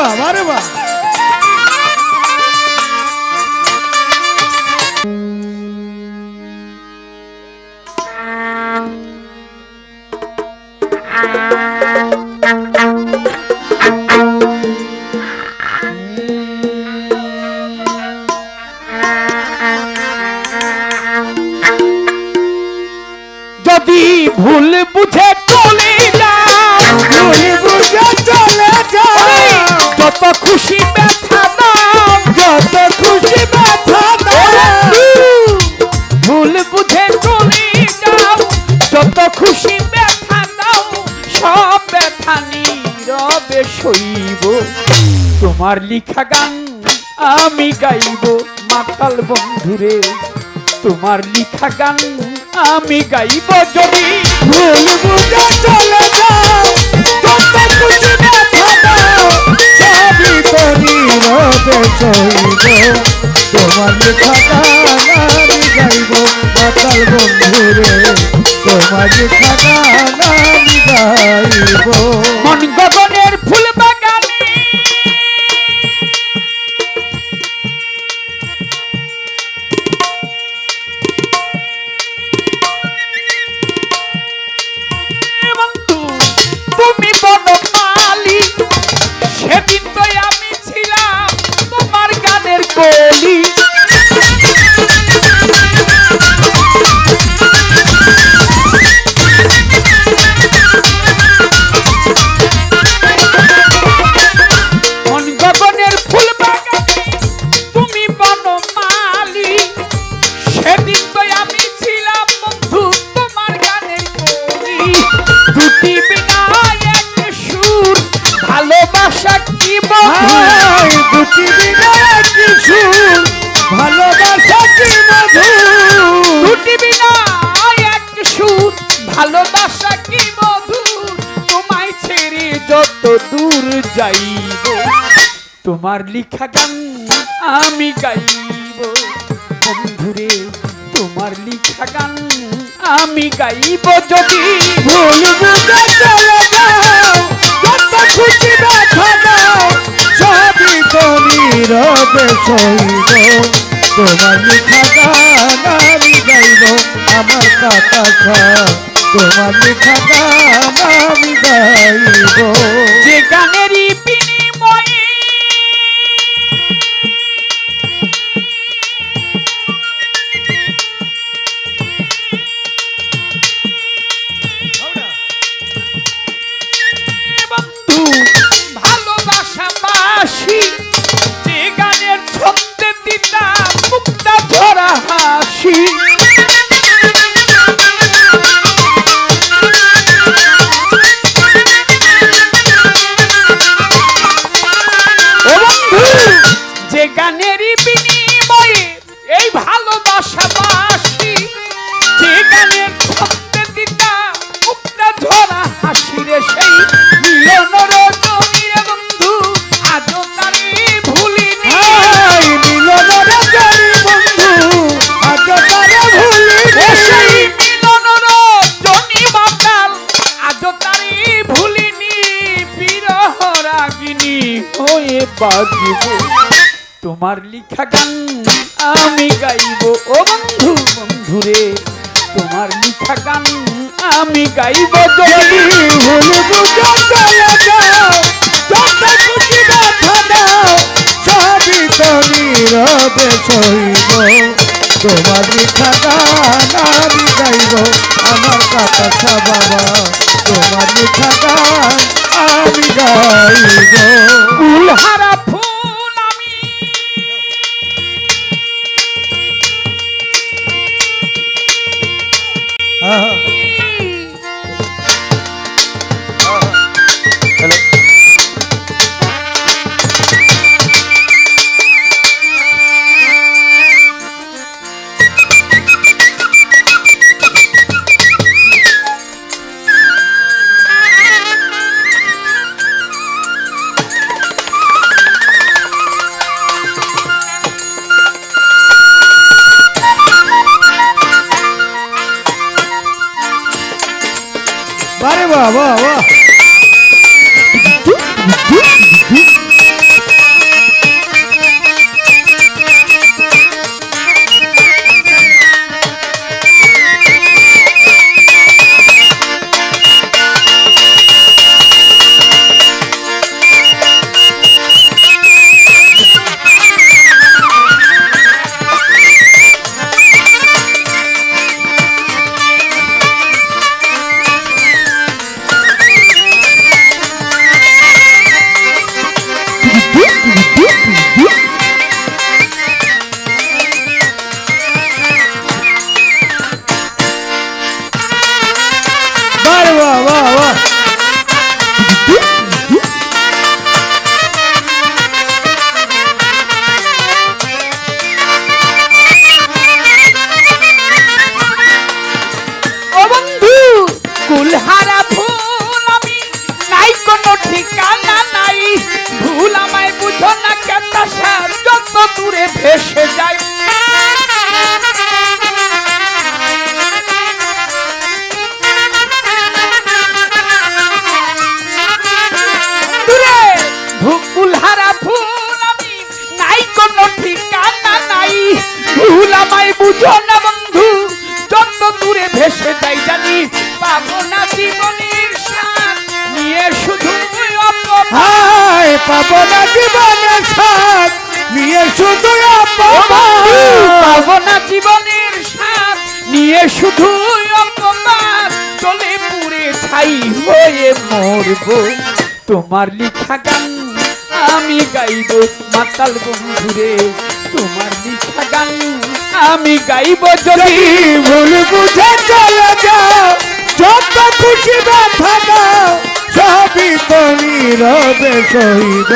বাহ আরে বাহ খুশি ব্যথা দাও, সব ব্যথা নীরবে সইব। তোমার লিখা গান আমি গাইব, মাতাল বন্ধুরে। তোমার লিখা গান আমি গাইব যদি ভুল বুঝে চলে যত খুশি তোমার লেখা গান আমি গাইব, মাতাল বন্ধুরে। তোমার খাগা আমি গাইব। মন গগনের ফুল যাইব তোমার লিখা গান আমি গাইব। বন্ধুরে, তোমার লিখা গান আমি গাইব যদি। ভুল তোমার লিখা গান আমি গাইব, আমার কাটা তোমার লেখা গান আমি গাইব যে গানেরই বিনিময়ে বাজিব। তোমার লিখা গান আমি গাইব। ও বন্ধু বন্ধুরে তোমার লিখা গান আমি গাইব যদি ভুল বুঝে চলে যাও। যত দাও সইব। গাইব, আমার কাটা বাবা তোমার গান আমি গাইব। মরব তোমার লিখা গান আমি গাইব মাতাল বন্ধুরে। তোমার লিখা গান আমি গাইব যদি ভুল বুঝে চলে যাও, যত খুশি ব্যথা দাও, সবই তো নীরবে সহিব।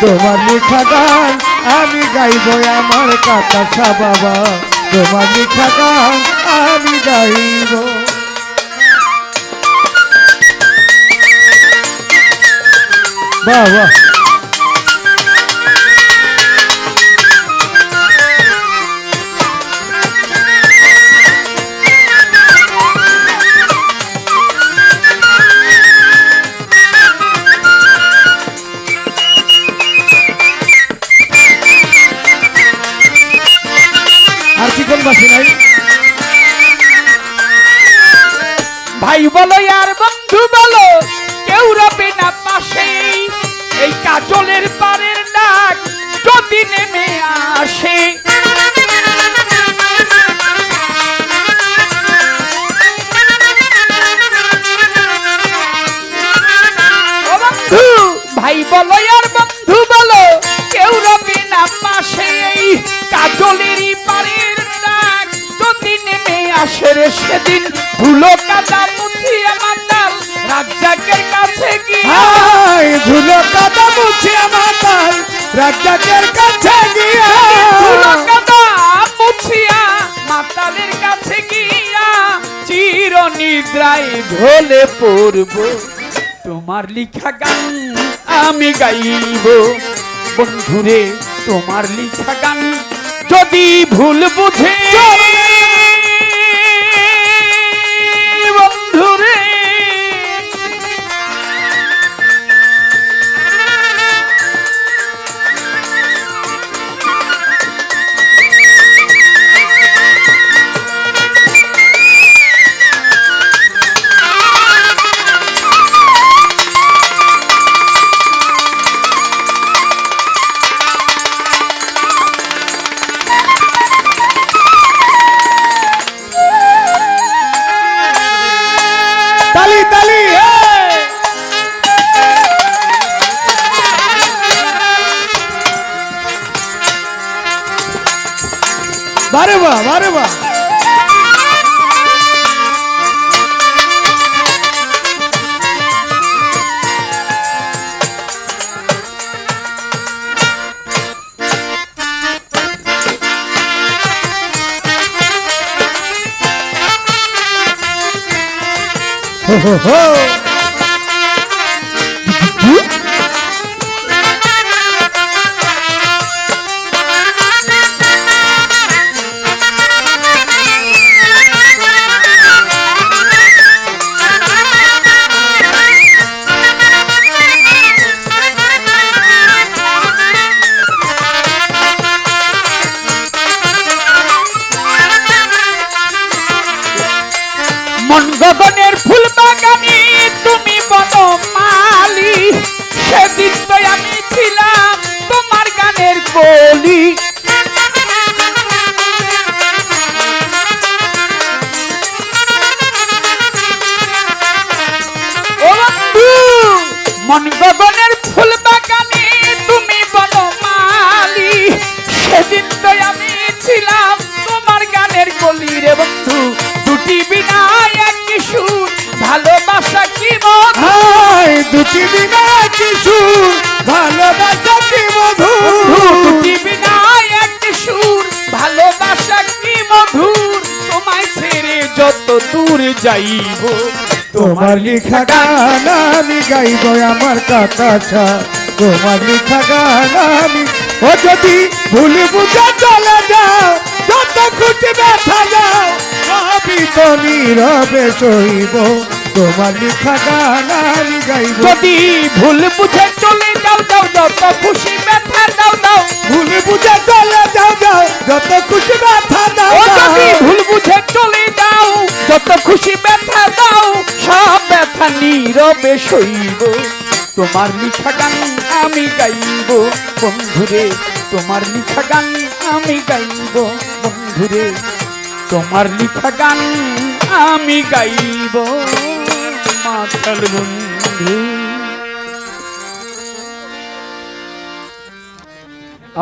তোমার লেখা গান আমি গাইব, আমার কাকা বাবা তোমার লেখা গান আমি গাইব। বাবা আর রাজ্জাকের কাছে গিয়া। মুছিয়া মাতালের কাছে গিয়া চির নিদ্রায় ঢলে পড়ব। তোমার লিখা গান আমি গাইব। বন্ধুরে, তোমার লিখা গান যদি ভুল বুঝে বারে বা বারে বা হো। দুটি বিনা কিছু ভালোবাসা কি মধু দুটি বিনা এক সুর ভালোবাসা কি মধুর? তোমায় ছেড়ে যত দূর যাইব। তোমার লেখা গান আমি গাইব আমার কাকা তোমার লেখা গান আমি ও যদি ভুল বুঝে চলে যাও যত খুশি ব্যথা যাও সবই তো নীরবে সইব। তোমার লেখা গান আমি গাইব। যদি ভুল বুঝে চলে যাও যাও যত খুশি ব্যথা দাও দাও। ভুল বুঝে চলে যাও যাও যত খুশি ব্যথা দাও। যদি ভুল বুঝে চলে যাও যত খুশি ব্যথা দাও সব ব্যথা নীরবে সইব। তোমার লিখা গান আমি গাইব বন্ধুরে তোমার লিখা গান আমি গাইব বন্ধুরে তোমার লিখা গান আমি গাইব। মাতাল বন্ধু।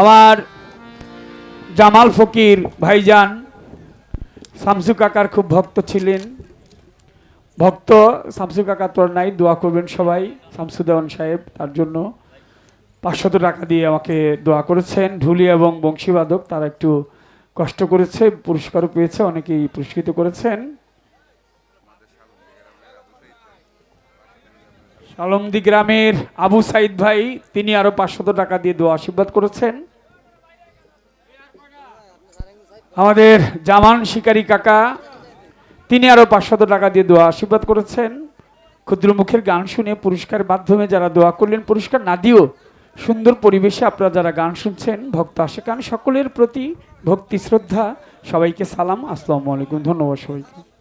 আমার জামাল ফকির ভাইজান শামসু কাকার খুব ভক্ত ছিলেন। ভক্ত শামসু কাকা তোর নাই, দোয়া করবেন সবাই, শামসু দেওয়ান সাহেব তার জন্য পাঁচশত টাকা দিয়ে আমাকে দোয়া করেছেন। ঢুলি এবং বংশীবাদক তারা একটু কষ্ট করেছে, পুরস্কারও পেয়েছে, অনেকেই পুরস্কৃত করেছেন। সালমদি গ্রামের আবু সাইদ ভাই, তিনি আরও পাঁচশত টাকা দিয়ে দোয়া আশীর্বাদ করেছেন। আমাদের জামান শিকারী কাকা, তিনি আরও পাঁচশত টাকা দিয়ে দোয়া আশীর্বাদ করেছেন। ক্ষুদ্রমুখের গান শুনে পুরস্কার মাধ্যমে যারা দোয়া করলেন, পুরস্কার না দিয়েও সুন্দর পরিবেশে আপনারা যারা গান শুনছেন, ভক্ত আসে আশেকান সকলের প্রতি ভক্তি, শ্রদ্ধা, সবাইকে সালাম, আসসালামু আলাইকুম, ধন্যবাদ সবাইকে।